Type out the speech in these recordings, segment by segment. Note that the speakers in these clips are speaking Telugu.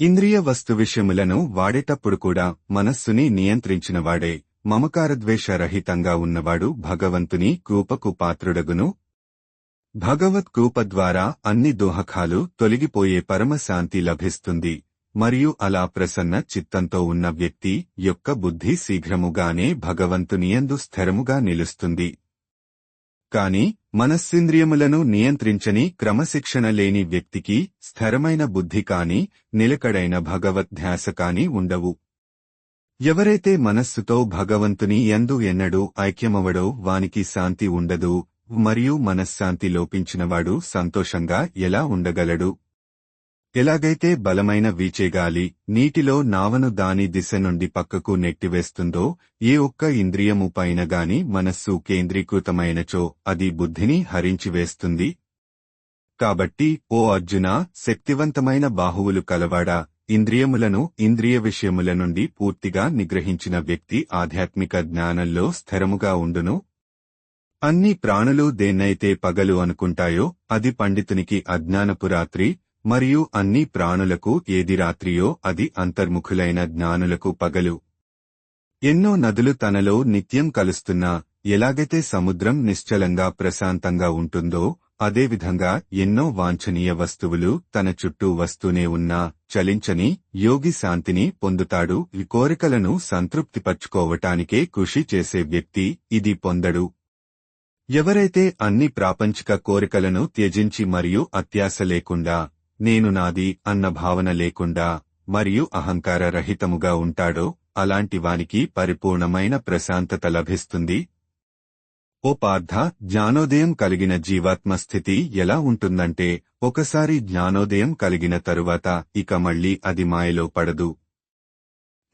ఇంద్రియ వస్తు విషయములను వాడేటప్పుడు కూడా మనస్సుని నియంత్రించినవాడే మమకారద్వేషరహితంగా ఉన్నవాడు భగవంతుని కూపకు పాత్రుడగును. భగవత్ కృప ద్వారా అన్ని దోహకాలు తొలగిపోయే పరమశాంతి లభిస్తుంది మరియు అలా ప్రసన్న చిత్తంతో ఉన్న వ్యక్తి యొక్క బుద్ధి శీఘ్రముగానే భగవంతునియందు స్థిరముగా నిలుస్తుంది. కాని మనస్సింద్రియములను నియంత్రించని క్రమశిక్షణ లేని వ్యక్తికి స్థిరమైన బుద్ధి కాని నిలకడైన భగవద్ధ్యాస కాని ఉండవు. ఎవరైతే మనస్సుతో భగవంతుని ఎందు ఎన్నడూ ఐక్యమవడో వానికి శాంతి ఉండదు మరియు మనశ్శాంతి లోపించినవాడు సంతోషంగా ఎలా ఉండగలడు? ఎలాగైతే బలమైన వీచేగాలి నీటిలో నావను దాని దిశ నుండి పక్కకు నెట్టివేస్తుందో ఏ ఒక్క ఇంద్రియము పైన గాని మనస్సు కేంద్రీకృతమైనచో అది బుద్ధిని హరించివేస్తుంది. కాబట్టి ఓ అర్జున శక్తివంతమైన బాహువులు కలవాడా ఇంద్రియములను ఇంద్రియ విషయముల నుండి పూర్తిగా నిగ్రహించిన వ్యక్తి ఆధ్యాత్మిక జ్ఞానంలో స్థిరముగా ఉండును? అన్ని ప్రాణులు దేన్నైతే పగలు అనుకుంటాయో అది పండితునికి అజ్ఞానపు రాత్రి మరియు అన్ని ప్రాణులకు ఏది రాత్రియో అది అంతర్ముఖులైన జ్ఞానులకు పగలు. ఎన్నో నదులు తనలో నిత్యం కలుస్తున్నా ఎలాగైతే సముద్రం నిశ్చలంగా ప్రశాంతంగా ఉంటుందో అదేవిధంగా ఎన్నో వాంఛనీయ వస్తువులు తన చుట్టూ వస్తూనే ఉన్నా చలించని యోగి శాంతిని పొందుతాడు ఈ కోరికలను సంతృప్తిపర్చుకోవటానికే కృషి చేసే వ్యక్తి ఇది పొందడు. ఎవరైతే అన్ని ప్రాపంచిక కోరికలను త్యజించి మరియు అత్యాశ లేకుండా నేను నాది అన్న భావన లేకుండా మరియు అహంకార రహితముగా ఉంటాడో అలాంటి వానికి పరిపూర్ణమైన ప్రశాంతత లభిస్తుంది. ఓ పార్థ జ్ఞానోదయం కలిగిన జీవాత్మ స్థితి ఎలా ఉంటుందంటే ఒకసారి జ్ఞానోదయం కలిగిన తరువాత ఇక మళ్ళీ అది మాయలో పడదు.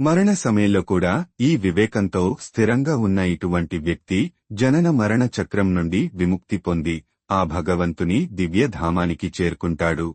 మరణ సమయంలో కూడా ఈ వివేకంతో స్థిరంగా ఉన్న ఇటువంటి వ్యక్తి జనన మరణ చక్రం నుండి విముక్తి పొంది ఆ భగవంతుని దివ్యధామానికి చేరుకుంటాడు.